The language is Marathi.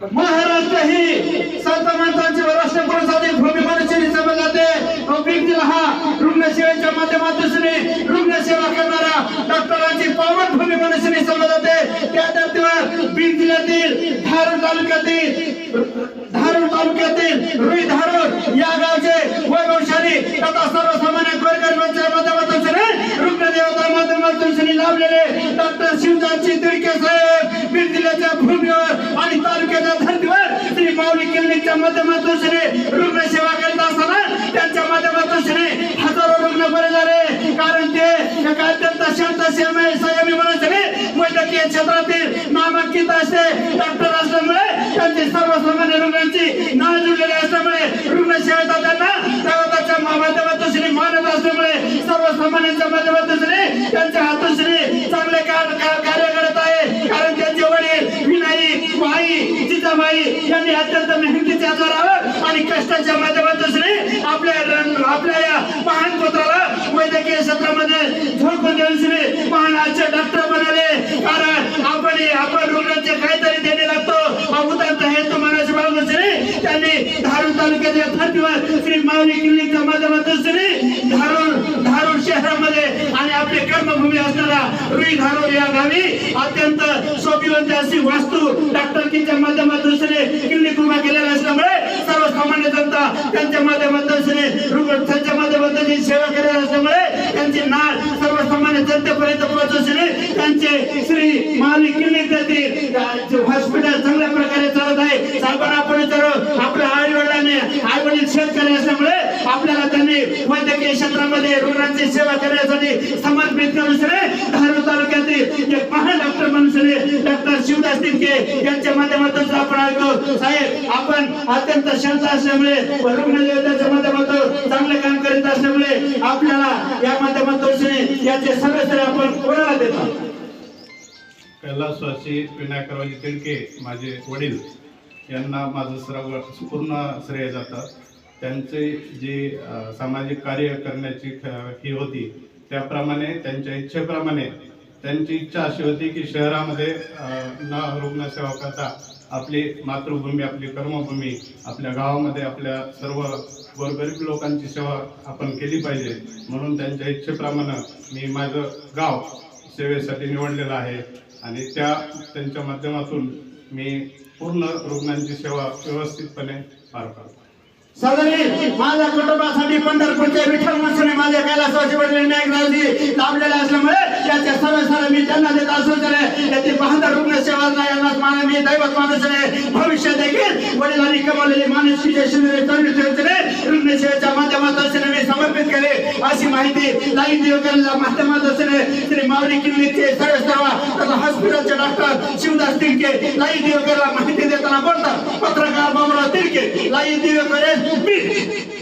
महाराष्ट्र ही संत माणसांची व राष्ट्रपुरुषाची भूमी मनुष्याने समजला जाते. व हा रुग्णसेवेच्या माध्यमातून रुग्णसेवा करणारा डॉक्टरांची पावन भूमी मनुष्याने समजला जाते. त्या धर्तीवर बीड जिल्ह्यातील धारूर तालुक्यातील धारूर तालुक्यातील रुई धारूर या गावचे वैभवशाली तथा सर्वसामान्य गोरगरिबांच्या माध्यमातून रुग्णदेवता माध्यमातून लाभलेले डॉक्टर शिवदासजी तिडके साहेब बीड जिल्ह्याच्या भूमीवर आणि तालुक्याच्या धर्तीवर श्री माऊली क्लिनिकच्या माध्यमातून श्री रुग्ण सेवा करीत असताना त्यांच्या माध्यमातून श्री हजारो रुग्ण बरे झाले. कारण ते एका अत्यंत शांत संयमी संयमी मनुष्याने वैद्यकीय क्षेत्रातील नामांकित असे डॉक्टर असल्यामुळे त्यांची सर्वसामान्य रुग्णांची नाळ जुळलेली असल्यामुळे रुग्ण सेवेचा त्यांना देवताच्या माध्यमातून श्री मानत असल्यामुळे सर्वसामान्यांच्या माध्यमातून श्री त्यांच्या हातून श्री चांगले का- कार्य करत आहे कारण त्यांचे वडील विनाई माई जिजाबाई अत्यंत मेहनतीच्या जोरावर आणि कष्टाच्या माध्यमातून श्री आपल्या आपल्या या महान पुत्राला वैद्यकीय क्षेत्रामध्ये झोकून देऊन श्री महान आजचे डॉक्टर बनवले कारण आपण आपण रुग्णांचे काहीतरी देणे लागतो. हा उदांत हेतू मानाचे बाळगून श्री त्यांनी धारूर तालुक्याच्या धर्तीवर श्री मावली क्लिनिकच्या माध्यमातून श्री धारूर धारूर शहरामध्ये आणि आपली कर्मभूमी असणारा रुई धारूर या गावी अत्यंत शोभिवंत अशी वास्तू डॉक्टरकीच्या माध्यमातून क्लिनिक उभा केलेला असल्यामुळे सर्वसामान्य जनता त्यांच्या माध्यमातून श्री त्यांच्या माध्यमातून सेवा केलेली असल्यामुळे त्यांची नाळ सर्वसामान्य जनतेपर्यंत पोहोचू त्यांचे श्री माऊली क्लिनिक हॉस्पिटल चांगल्या प्रकारे चालत आहे. साहेबांना आपण विचारू आपल्या आई वडिलांनी आई वडील शेतकरी असल्यामुळे आपल्याला त्यांनी वैद्यकीय क्षेत्रामध्ये रुग्णांची सेवा करण्यासाठी समर्पित करून श्री तालुक्यातील एक महान डॉक्टर म्हणून डॉक्टर शिवदास तिरके यांच्या माध्यमातून आपण ऐकतो. साहेब आपण अत्यंत शांत असल्यामुळे व रुग्णदेवताच्या माध्यमातून चांगले काम करीत असल्यामुळे आपल्याला या माध्यमातून याचे सदस्य आपण कोणाला देतो. कैलासवासी विनायकरावजी तिडके माझे वडील यांना माझं सर्व पूर्ण श्रेय जातं. त्यांचे जे सामाजिक कार्य करण्याची ही होती त्याप्रमाणे त्यांच्या इच्छेप्रमाणे त्यांची इच्छा अशी होती की शहरामध्ये न रुग्णसेवा करता आपली मातृभूमी आपली कर्मभूमी आपल्या गावामध्ये आपल्या सर्व गोरगरीब लोकांची सेवा आपण केली पाहिजे. म्हणून त्यांच्या इच्छेप्रमाणे मी माझं गाव सेवेसाठी निवडलेलं आहे आणि त्या त्यांच्या माध्यमातून मी पूर्ण रुग्णांची सेवा व्यवस्थितपणे पार पाडतो. सदरी माझ्या कुटुंबासाठी पंढरपूरचे विठ्ठल मसने माझ्या कैलासवासी वडील नायकरावजी लाभलेला असल्यामुळे त्याच्या सर्व त्यांना देत असून त्याने याची बहादर रुग्ण सेवा यांनाच मान मी दैवत माणूसने भविष्य देखील वडिलांनी कमावलेले माणुसकीचे शिबिरे तरुण रुग्ण सेवेच्या माध्यमातून मी समर्पित केले. अशी माहिती लाईन दिवकरच्या माध्यमातून श्री मावरी किल्लीचे सर्व तथा हॉस्पिटलचे डॉक्टर शिवदास तिडके लाईन दिवकरला माहिती देताना बोलतात. पत्रकार बाबुराव तिडके लाईन दिवकर बीड